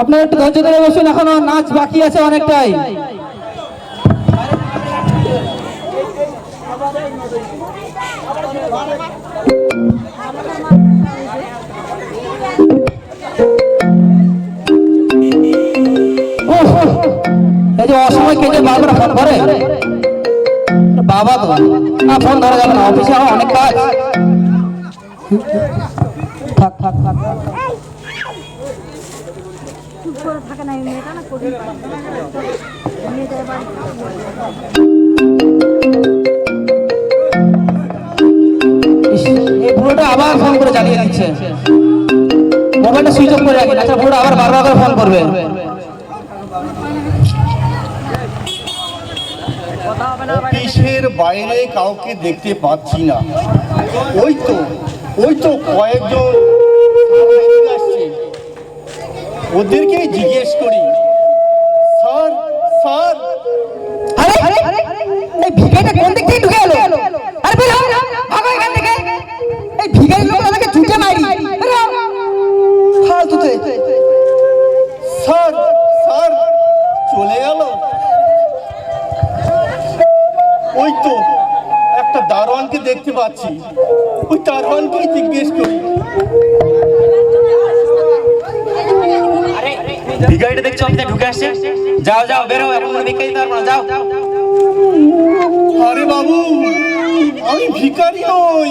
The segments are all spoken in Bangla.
আপনার একটু ধৈর্য ধরে বসুন, এখনও নাচ বাকি আছে অনেকটাই। এই যে অসময় কেটে বারবার ফোন করে। বাবা তো না ফোন ধরা যাবে না অফিসে আমার অনেক কাজ। থাক থাক থাক। করে থাকে না এই মেয়েটা না কঠিন এই বুড়োটা আবার ফোন করে জ্বালিয়ে দিচ্ছে মোবাইলটা সুইচ অফ করে রাখি আচ্ছা বুড়ো আবার বারবার করে ফোন করবে। অফিসের বাইরে কাউকে দেখতে পাচ্ছি না। ওই তো ওই তো কয়েকজন ওদেরকে জিজ্ঞেস করি স্যার স্যার। আরে আরে এই ভিখারিটা কোন দিক থেকে ঢুকে এলো? আরে বের হও ভাগো এখান থেকে। এই ভিখারি লোক আমাকে ছুটে মারি। বের। হও ফালতুতে। Sir sir. চলে গেল। ওই তো একটা দারোয়ানকে দেখতে পাচ্ছি। ওই দারোয়ানকেই জিজ্ঞেস করি ভিখারিটা দেখছ অফিসে ঢুকে আসছে। যাও যাও বেরো এখন কোনো ভিক্ষা দিতে পারব না যাও। আরে বাবু আমি ভিখারি নই।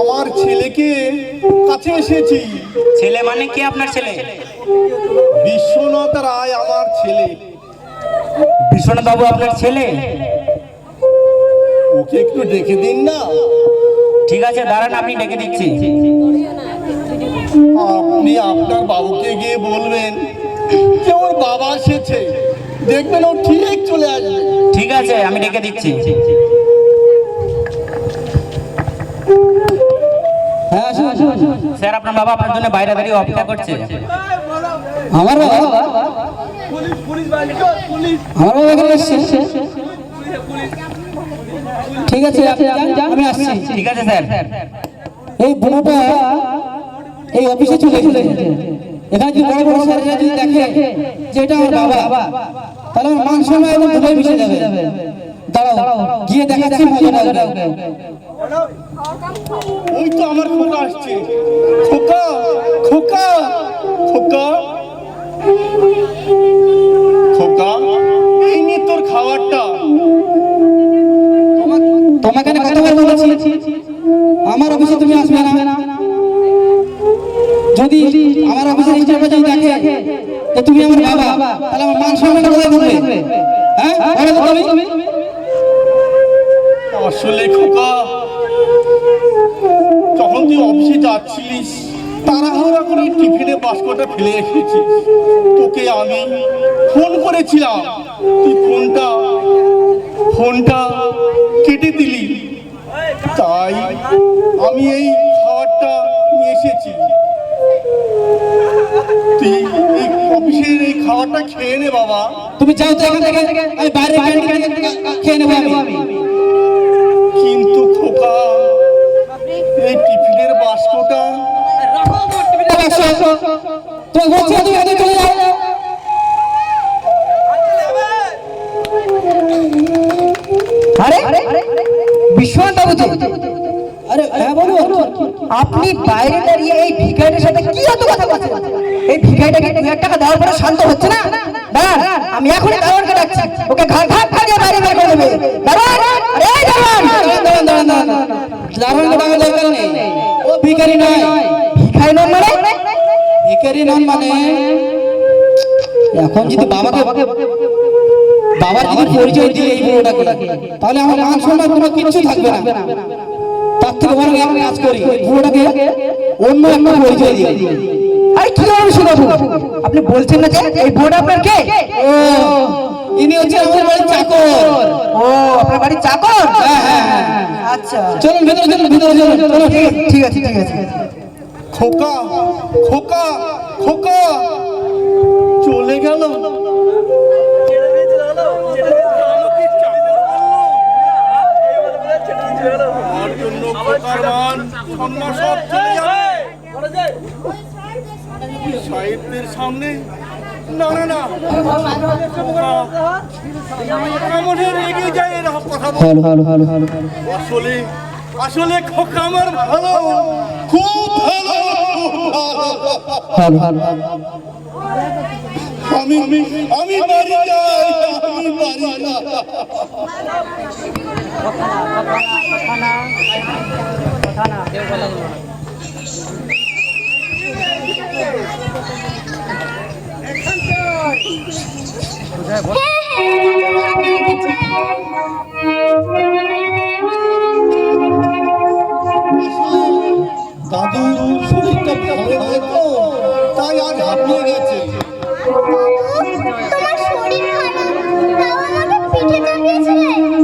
আমার ছেলেকে কাছে এসেছি। ছেলে মানে কি আপনার ছেলে? বিশ্বনাথ রায় আমার ছেলে। বিশ্বনাথ বাবু আপনার ছেলে? ওকে একটু ডেকে দিন না। ঠিক আছে দাঁড়ান আমি ডেকে দিচ্ছি। আপনি আপনার বাবুকে গিয়ে বলবেন যে ওর বাবা এসেছে। দেখবেন ও ঠিক চলে আসবে। ঠিক আছে আমি ডেকে দিচ্ছি। হ্যাঁ। স্যার আপনার বাবা আপনার জন্য বাইরে দাঁড়িয়ে অপেক্ষা করছে। আমার বাবা? আমার বাবা? এখানে এসছে। ঠিক আছে আমি আসছি ঠিক আছে স্যার। এই বুড়োটা এই অফিসে চলে এসেছে এখানে যদি বড় বড় স্যারেরা যদি দেখে যে এটা আমার বাবা তাহলে আমার মান সম্মান এবং ধুলোয় মিশে যাবে। দাঁড়াও গিয়ে দেখাচ্ছি মজাটা ওকে ওই তো আমার খোকা আসছে। খোকা খোকা খোকা। খোকা এই নিয়ে তোর খাবারটা। তোমাকে কতবার বলেছি? আমার অফিসে তুমি আসবে না। যদি আমার অফিসের স্টাফরা যদি দেখে যে তুমি আমার বাবা, তাহলে আমার মান সম্মান কোথায় বলবে হ্যাঁ? তো তুমি। আসলে খোকা, যখন তুই অফিসে যাচ্ছিলিস, তাড়াহুড়া করে টিফিনে বাস্কটা ফেলে এসেছিস তোকে আমি ফোন করেছিলাম। তুই ফোনটা ফোনটা কেটে দিলি। তাই আমি এই খাবারটা নিয়ে এসেছি। তুই এই অফিসের এই খাবারটা খেয়ে নে বাবা। তুমি যাও তো এখান থেকে। আমি বাইরে খেয়ে নেব আমি। কিন্তু খোকা এই টিফিনের বাস্কটা তুমি বলছি তুমি এখানে চলে যাও। আরে বিশ্বনাথ বাবু আরে হ্যাঁ বলো আপনি বাইরে দাঁড়িয়ে এই ভিখারিটার সাথে কি এত কথা বলছেন? এই ভিখারিটাকে দু এক টাকা দেওয়ার পরে শান্ত হচ্ছে না দাঁড়ান আমি এখনই দারোয়ানকে ডাকছি ওকে ঘাট ঘাট ফাটিয়ে বাইরে বের করে দেবে দারোয়ানকে ডাকার দরকার নেই ও ভিখারি নয় ভিখারি নন মানে ভিখারি নন মানে এখন যদি বাবাকে বাবার যদি পরিচয় দিয়ে এই বুড়োটাকে তাহলে আমার মান সম্মান কোনো কিছু থাকবে না তার থেকে বরং এক কাজ করি ওই বুড়োটাকে অন্য একটা পরিচয় দিয়ে আরে কি হবে শুধাবু আপনি বলছেন না যে এই বুড়োটা আপনার কে? ও ইনি হচ্ছে আমার বাড়ির চাকর। ও আপনার বাড়ির চাকর? হ্যাঁ হ্যাঁ হ্যাঁ। আচ্ছা। চলুন ভেতরে চলুন ভেতরে চলুন। চলো ঠিক আছে ঠিক আছে। খোকা খোকা খোকা। চলে গেল। আমার জন্য খোকার মান সম্মান সব চলে যাবে। সাহেবদের সামনে। না না না। কেমনে রেগে যায় এরা কথা আসলে আসলে খোকা আমার ভালো। খুব ভালো। আমি আমি বাড়ি যাই আমি না। দাদু শরীরটা ভালো নয় তো তোমার শরীর খারাপ তাও আমাকে পিঠে চাপিয়েছিলে?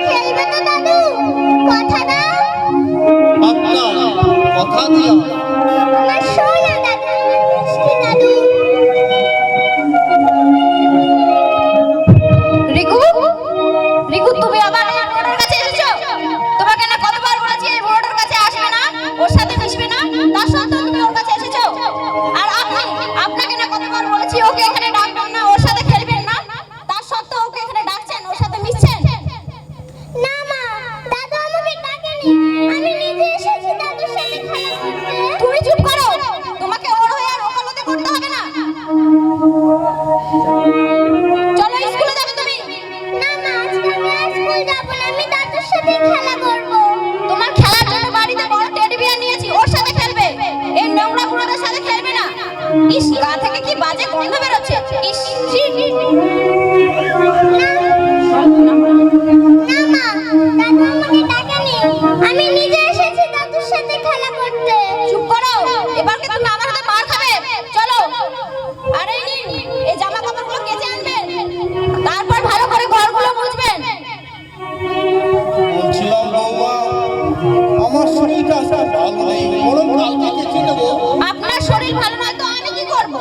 বাধা আপনার শরীর ভালো নয় তো আমি কি করব?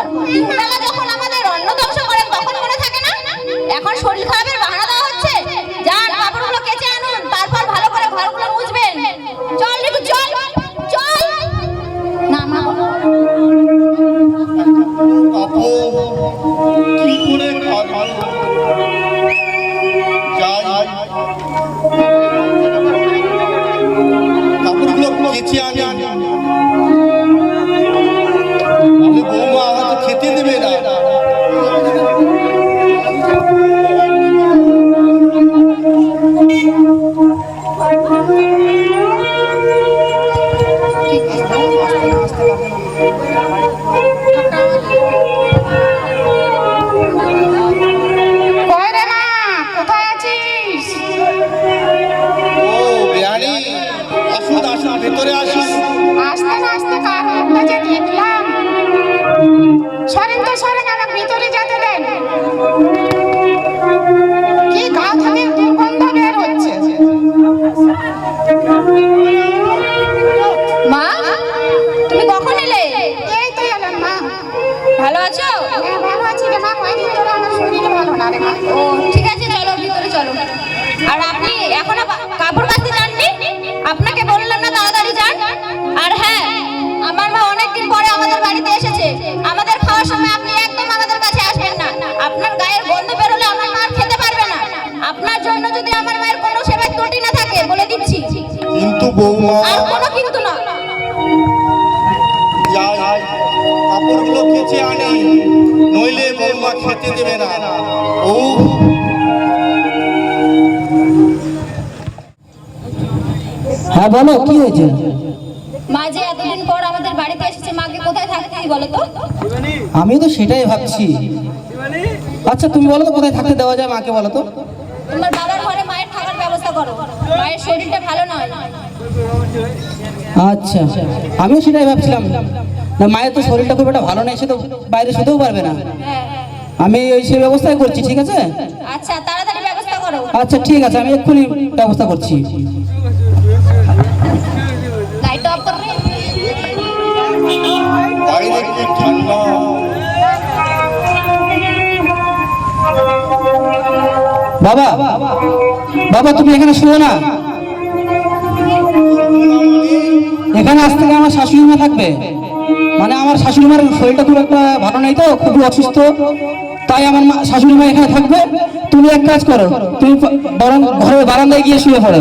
না। হ্যাঁ বলো মা যে এতদিন পর আমাদের বাড়িতে এসেছে মাকে কোথায় বলো তো? আমি তো সেটাই ভাবছি। আচ্ছা তুমি বলো তো কোথায় থাকতে দেওয়া যায় মাকে বলো তো। তোমার বাবার ঘরে মায়ের থাকার ব্যবস্থা করো। মায়ের শরীরটা ভালো নয়। আচ্ছা। আমিও সেটাই ভাবছিলাম। না মায়ের তো শরীরটা খুব একটা ভালো নেই সে তো বাইরে শুতেও পারবে না। আমি ওই সেই ব্যবস্থাই করছি ঠিক আছে? আচ্ছা তাড়াতাড়ি ব্যবস্থা করো। আচ্ছা ঠিক আছে আমি এক্ষুনি ব্যবস্থা করছি। লাইট অফ করবে বাইরে কি ঠান্ডা বাবা বাবা তুমি এখানে শুও না। এখানে আজ থেকে আমার শাশুড়ি মা থাকবে। মানে আমার শাশুড়ি মার শরীরটা খুব একটা ভালো নেই তো খুবই অসুস্থ। তাই আমার শাশুড়ি মা এখানে থাকবে। তুমি এক কাজ করো, তুমি বরং ঘরে বারান্দায় গিয়ে শুয়ে পড়ো।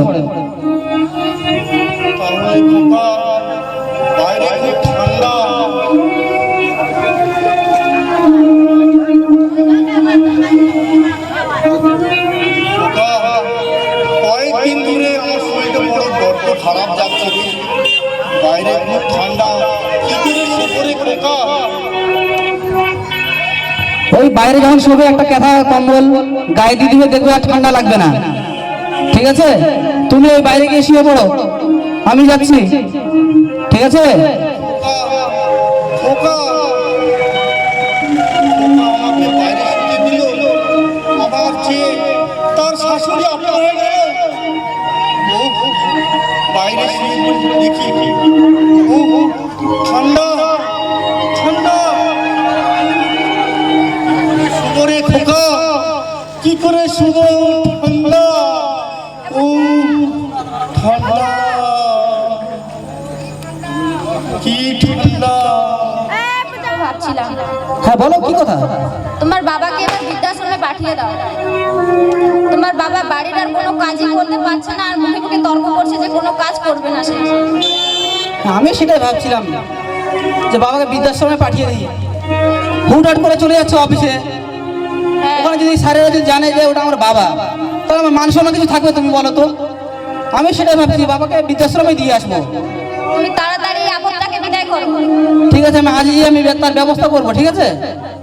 বাইরে যখন শোবে, একটা ক্যাথা কম্বল গায়ে দিয়ে দিবে, দেখবে আর ঠান্ডা লাগবে না। ঠিক আছে? তুমি ওই বাইরে গিয়ে শুয়ে পড়ো। আমি যাচ্ছি। ঠিক আছে? তার বাইরে শুয়ে দেখি কি কথা তোমার বাবাকে এবার বৃদ্ধাশ্রমে পাঠিয়ে দাও। তোমার বাবা বাড়ির আর কোনো কাজই করতে পারছে না আর মুখে মুখে তর্ক করছে যে কোনো কাজ করবে না সে। আমি সেটাই ভাবছিলাম যে বাবাকে বৃদ্ধাশ্রমে পাঠিয়ে দিই। হুটহাট করে চলে যাচ্ছে অফিসে। হ্যাঁ। ওখানে যদি স্যারেরা যদি জানে যে ওটা আমার বাবা তাহলে আমার মান সম্মান কিছু থাকবে তুমি বলো তো। আমি সেটাই ভাবছি বাবাকে বৃদ্ধাশ্রমে দিয়ে আসব। তুমি তাড়াতাড়ি আপদটাকে বিদায় করো। ঠিক আছে আমি আজই আমি তার ব্যবস্থা করব ঠিক আছে?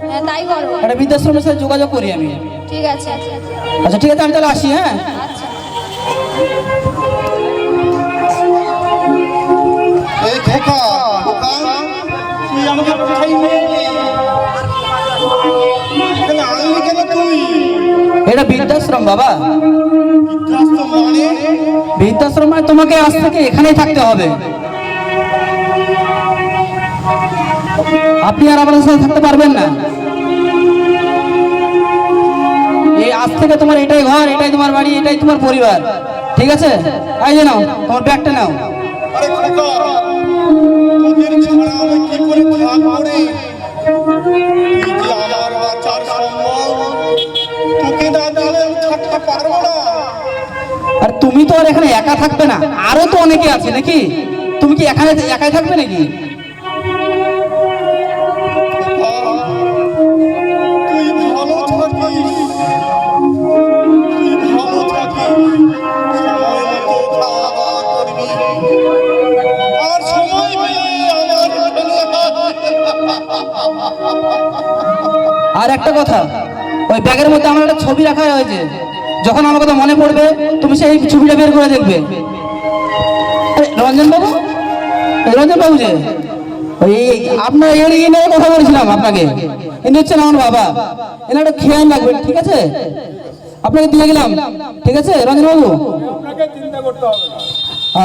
হ্যাঁ তাই করো একটা বৃদ্ধাশ্রমের সাথে যোগাযোগ করি আমি। ঠিক আছে আচ্ছা আচ্ছা। ঠিক আছে আমি তাহলে আসি হ্যাঁ? আচ্ছা এই খোকা খোকা তুই আমাকে কোথায় নিয়ে এখানে আনলি কেন তুই? এটা বৃদ্ধাশ্রম বাবা। বৃদ্ধাশ্রম মানে? বৃদ্ধাশ্রম মানে তোমাকে আজ থেকে এখানেই থাকতে হবে। আপনি আর আমাদের সাথে থাকতে পারবেন না। এই আজ থেকে তোমার এটাই ঘর এটাই তোমার বাড়ি এটাই তোমার পরিবার। ঠিক আছে? এই যে নাও তোমার ব্যাগটা নাও। আমার আর তুমি তো আর এখানে একা থাকবে না আরও তো অনেকে আছে নাকি? তুমি কি এখানে একাই থাকবে নাকি? আর একটা কথা ওই ব্যাগের মধ্যে আমার একটা ছবি রাখা হয়েছে। যখন আমার কথা মনে পড়বে তুমি সেই ছবিটা বের করে দেখবে। আরে, রঞ্জন বাবু? রঞ্জন বাবু যে ওই আপনার নিয়ে কথা বলছিলাম আপনাকে। ইনি হচ্ছেন আমার বাবা। এনার একটা খেয়াল রাখবেন ঠিক আছে? আপনাকে দিয়ে গেলাম ঠিক আছে রঞ্জন বাবু?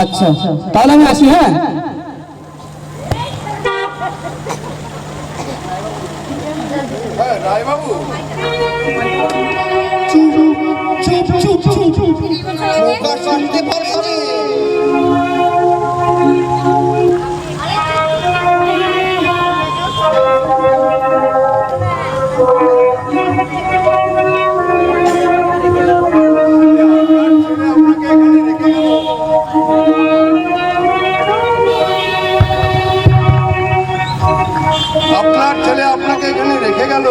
আচ্ছা তাহলে আমি আসি হ্যাঁ? চুপ চুপ চুপ চুপ চুপ। চুপ চুপ চুপ আপনার রেখে গেল।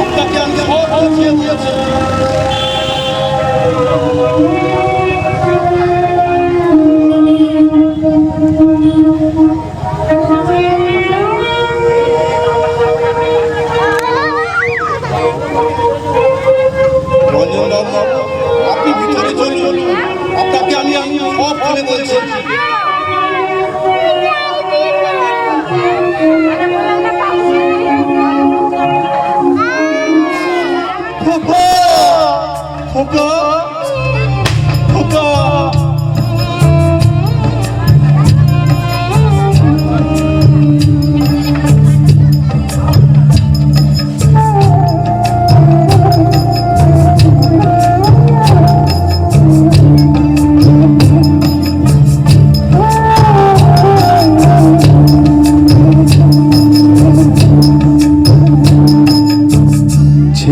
আপনাকে আমি সব বুঝিয়ে দিয়েছি।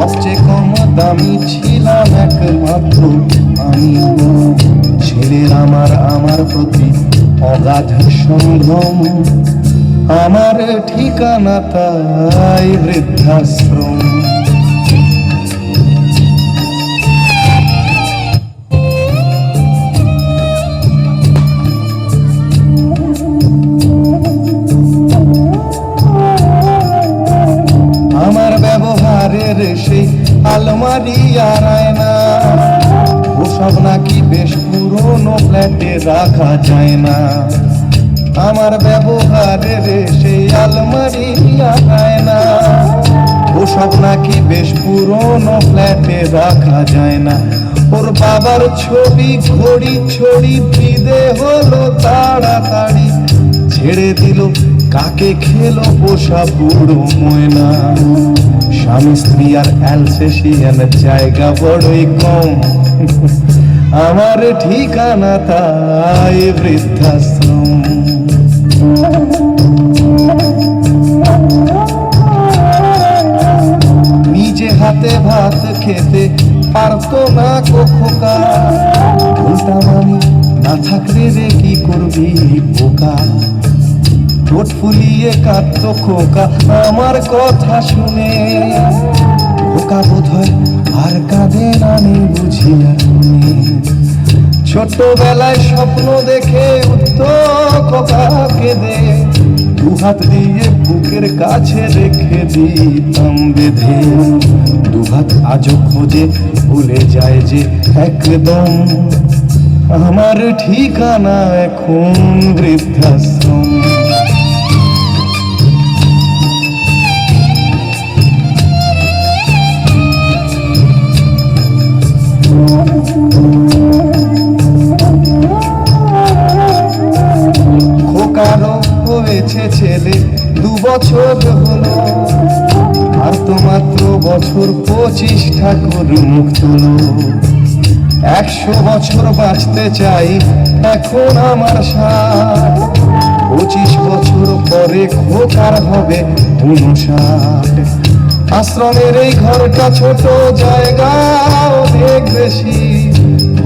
সবচেয়ে কম দামি ছিলাম একমাত্র আমি। ছেলের আমার আমার প্রতি অগাধ সঙ্গম। আমার ঠিকানা তাই বৃদ্ধাশ্রম। ফ্ল্যাটে রাখা যায় না। আমার ব্যবহারের সেই আলমারি আর আয়না ওসব নাকি বেশ পুরনো ফ্ল্যাটে রাখা যায় না। ওর বাবার ছবি ঘড়ি ছড়ি, বিদে হলো তাড়াতাড়ি। ছেড়ে দিল, কাকে খেলো পোষা বুড়ো ময়না। স্বামী স্ত্রী আর অ্যালসেশিয়ান জায়গা বড়ই কম। আমার ঠিকানা তাই বৃদ্ধাশ্রম। নিজে হাতে ভাত খেতে পারতো না মানি না থাকলে রে কি করবি পোকা ঠোঁট ফুলিয়ে কাঁদতো খোকা, আমার কথা শুনে। খোকা বোধ হয় আর কাঁদে নেই বুঝি ছোটবেলায় স্বপ্ন দেখে উঠতো খোকা কেঁদে দু হাত দিয়ে বুকের কাছে রেখে দিতাম বেঁধে। দু হাত আজও খোঁজে, ভুলে যায় যে একদম আমার ঠিকানা এখন বৃদ্ধাশ্রম। হয়েছে ছেলে, দু বছর হলো। আর তো মাত্র বছর পঁচিশ ঠাকুর মুখ তুলো। একশো বছর বাঁচতে চাই, এখন আমার ষাট পঁচিশ বছর পরে খোকার হবে উনষাট। আশ্রমের এই ঘরটা ছোট জায়গা, অনেক বেশি।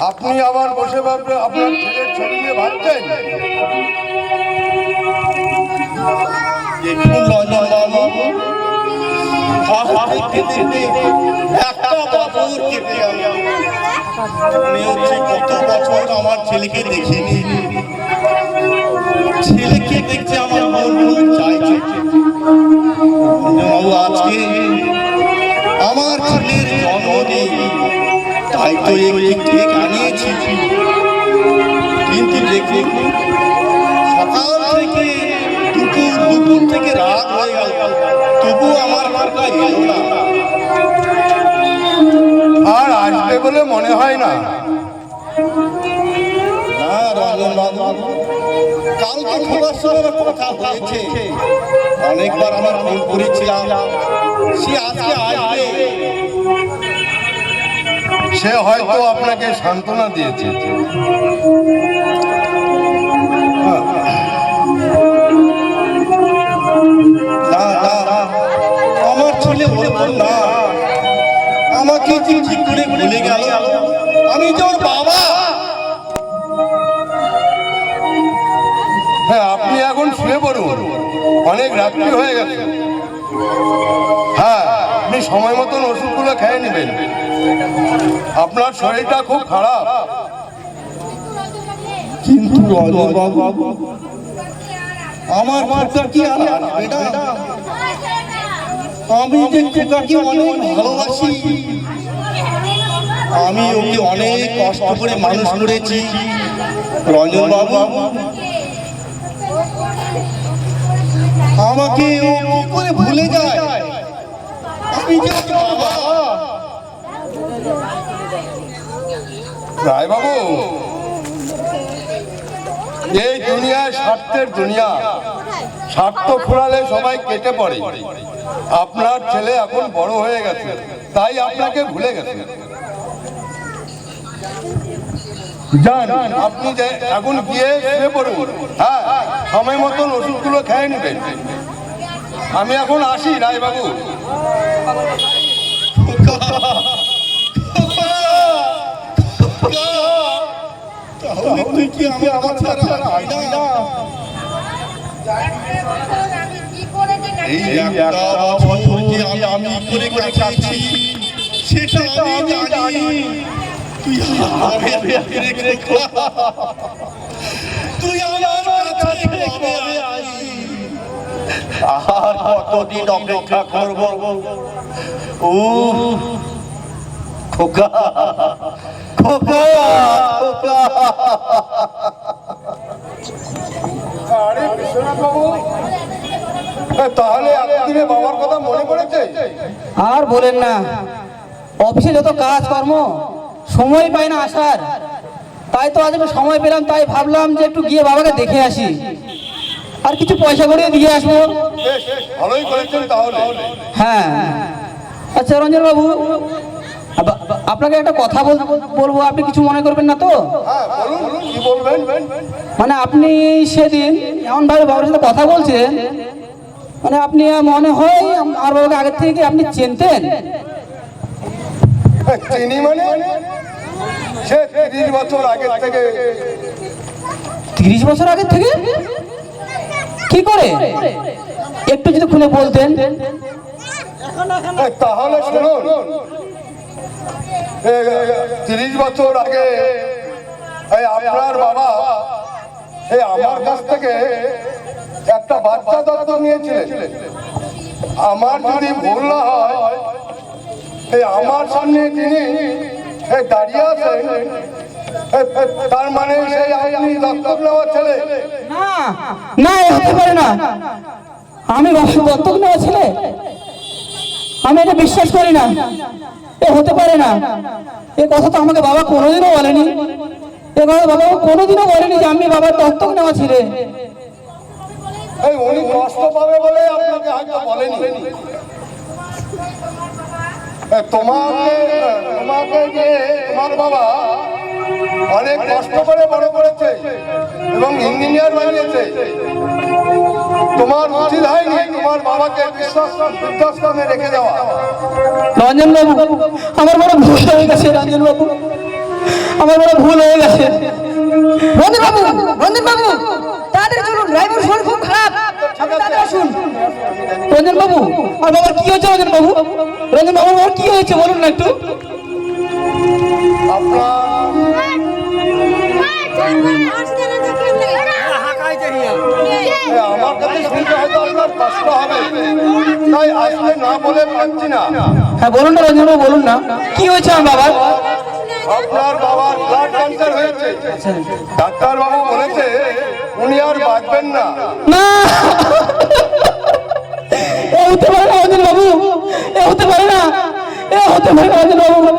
আপনি আবার বসে ভাবলে আপনার ছেলের ছবি নিয়ে ভাবছেন কত বছর আমার ছেলেকে দেখিনি। ছেলেকে দেখতে আমার মন চাইছে। আজকে আমার ছেলের জন্মদিন। তাই তো একটি কেক আনিয়েছি। কিন্তু দেখুন, সকাল থেকে দুপুর দুপুর থেকে রাত হয়ে গেল। তবু আমার মার্কা এলো না। আর আসবে বলে মনে হয় না। কালকে সঙ্গে আমার কথা হয়েছে। অনেকবার আমি ফোন করেছিলাম। সে আজকে আসবে। সে হয়তো আপনাকে সান্ত্বনা দিয়েছে আমার ছেলে ওরকম না, আমাকে যে কি করে ভুলে গেল, আমি ওর বাবা। হ্যাঁ আপনি এখন শুয়ে পড়ুন। অনেক রাত্রি হয়ে গেছে। হ্যাঁ আপনি সময় মতন ওষুধগুলো খেয়ে নেবেন। আপনার শরীরটা খুব খারাপ। কিন্তু আমার খোকা কি আমি যে খোকাকে অনেক ভালোবাসি, আমি ওকে অনেক কষ্ট করে মানুষ করেছি। রঞ্জন বাবু, আমাকে ও করে ভুলে যায়? আমি বাবা রায়বাবু। এই দুনিয়ায় স্বার্থের দুনিয়া। স্বার্থ ফুরালে সবাই কেটে পড়ে। আপনার ছেলে এখন বড় হয়ে গেছে, তাই আপনাকে ভুলে গেছে। আপনি যে এখন গিয়ে পড়ুন। হ্যাঁ সময় মতন ওষুধগুলো খেয়ে নেবেন। আমি এখন আসি, রায়বাবু। তাহলে তুই কি আমার ছাড়া আসবি না এই একটা বছর যে আমি আমি করে করে সেটা আমি জানি। তুই আমাকে রেখে তুই আমার কাছে কবে আসবি? আর কতদিন অপেক্ষা করব? ও খোকা খোকা খোকা। আরে বিশ্বনাথ বাবু তাহলে এতদিনে বাবার কথা মনে পড়েছে? আর বলেন না। অফিসে যত কাজ কর্ম সময় পাই না আসার। তাই তো আজ একটু সময় পেলাম তাই ভাবলাম যে একটু গিয়ে বাবাকে দেখে আসি। আর কিছু পয়সা করে দিয়ে আসব। হ্যাঁ। আচ্ছা রঞ্জন বাবু আপনাকে একটা কথা বল- বলব আপনি কিছু মনে করবেন না তো? হ্যাঁ মানে আপনি সেদিন এমন ভাবে বাবার সাথে কথা বলছেন মানে আপনি মনে হয় আমার বাবাকে আগের থেকে আপনি চিনতেন? হ্যাঁ, চিনি মানে? সে তিরিশ বছর থেকে। তিরিশ বছর আগে থেকে? কি করে? একটু যদি খুলে বলতেন। হ্যাঁ, তাহলে শুনুন। তিরিশ বছর আগে, এই আপনার বাবা, এই আমার কাছ থেকে একটা বাচ্চা দত্ত নিয়েছিলেন। আমার যদি ভুল না হয়, এই আমার সামনে তিনি দাঁড়িয়ে আছেন তার মানে সেই আপনি দত্তক নেওয়া ছেলে? না হতে পারে না। আমি দত্তক নেওয়া ছেলে? আমি এটা বিশ্বাস করি না। এ হতে পারে না। এ কথা তো আমাকে বাবা কোনোদিনও বলেনি। এ কথা বাবা কোনোদিনও বলেনি যে আমি বাবার দত্তক নেওয়া ছেলে। এই উনি কষ্ট পাবে বলে তোমাকে তোমার বাবা অনেক কষ্ট করে বড় করেছে এবং ইঞ্জিনিয়ার বানিয়েছে তোমার উচিত হয়নি তোমার বাবাকে বিশ্বাস বৃদ্ধাশ্রমে রেখে দেওয়া রঞ্জন বাবু আমার বড় ভুল হয়ে গেছে রঞ্জন বাবু আমার বড় ভুল হয়ে গেছে রঞ্জন বাবু রঞ্জন বাবু তাড়াতাড়ি চলুন ড্রাইভার শরীর খুব খারাপ আসুন রঞ্জন বাবু আর বাবার কি হয়েছে রঞ্জন বাবু রঞ্জন বাবু বাবার কি হয়েছে বলুন না একটু আপনার আমার কাছে শুনতে হয়তো আপনার কষ্ট হবে। তাই আসলে না বলে পারছি না। হ্যাঁ বলুন না রঞ্জন বলুন না। কি হয়েছে আমার বাবার? আপনার বাবার ব্লাড ক্যান্সার হয়েছে। ডাক্তার বাবু বলেছে উনি আর বাঁচবেন না। না। এ হতে পারে না রঞ্জন বাবু। এ হতে পারে না। এ হতে পারে না রঞ্জন বাবু।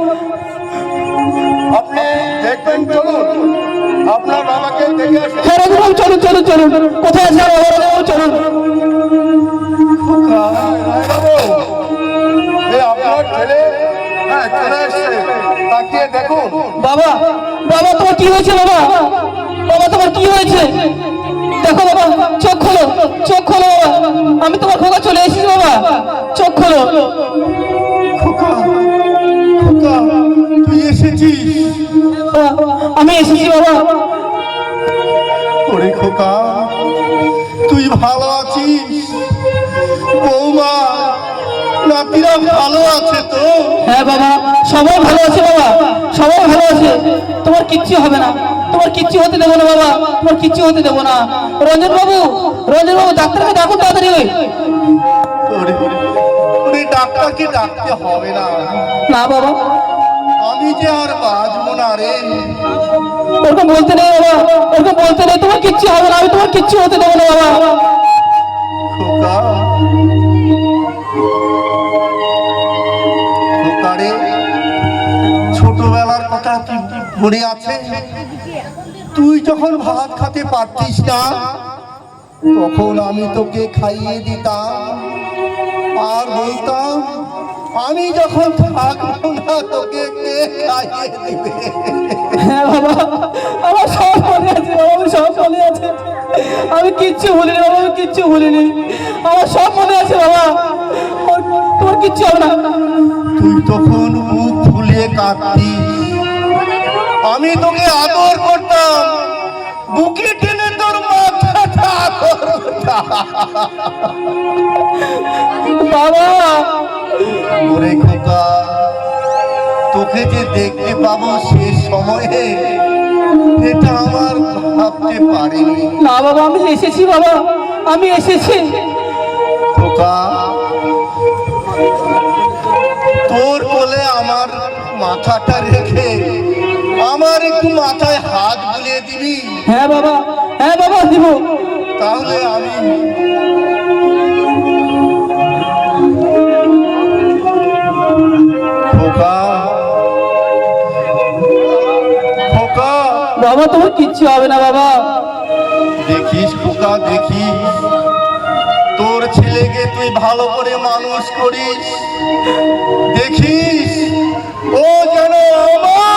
আপনি দেখবেন চলুন। আপনার বাবাকে দেখে আসি হ্যাঁ চলুন চলুন চলুন। কোথায় আছে চলুন। বাবু, আপনার ছেলে হ্যাঁ চলে এসছে। তাকিয়ে দেখুন। বাবা বাবা তোমার কি হয়েছে বাবা? বাবা তোমার কি হয়েছে? দেখো বাবা চোখ খোলো চোখ খোলো বাবা। আমি তোমার আমি এসেছি বাবা। ওরে খোকা তুই ভালো আছিস? বৌমা নাতিরা ভালো আছে তো? হ্যাঁ বাবা সবাই ভালো আছে বাবা সবাই ভালো আছে। তোমার কিচ্ছু হবে না তোমার কিচ্ছু হতে দেবো না বাবা তোমার কিচ্ছু হতে দেবো না। রঞ্জন বাবু রঞ্জন বাবু ডাক্তারকে ডাকুন তাড়াতাড়ি ওরে ডাক্তারকে ডাকতে হবে না। না বাবা। আমি যে আর বাঁচবো না রে? ওরকম বলতে নেই বাবা। ওরকম বলতে নেই, তোমার কিচ্ছু হবে না, আমি তোমার কিচ্ছু হতে দেবো না বাবা। ছোটবেলার কথা মনে আছে? তুই যখন ভাত খেতে পারতিস না, তখন আমি তোকে খাইয়ে দিতাম। আর বলতাম, আমি যখন থাকব না, তোকে কে খাইয়ে দিবে? হ্যাঁ বাবা আমার সব মনে আছে বাবা আমার সব মনে আছে। আমি কিচ্ছু ভুলিনি বাবা আমি কিচ্ছু ভুলিনি। আমার সব মনে আছে বাবা। তোমার কিচ্ছু হবে না। তুই তখন মুখ ফুলিয়ে কাঁদতিস আমি তোকে আদর করতাম। বুকে টেনে তোর মাথাটা। বাবা। ওরে খোকা। তোকে যে দেখতে পাবো সে সময়ে এটা আমার ভাবতে পারিনি। না বাবা আমি এসেছি বাবা আমি এসেছি। খোকা তোর বলে আমার মাথাটা রেখে আমার একটু মাথায় হাত বুলিয়ে দিবি? হ্যাঁ বাবা হ্যাঁ বাবা দিব। তাহলে আমি বাবা, তোমার কিচ্ছু হবে না বাবা। দেখিস খোকা, দেখিস। তোর ছেলেকে তুই ভালো করে মানুষ করিস। দেখিস, ও যেন আমার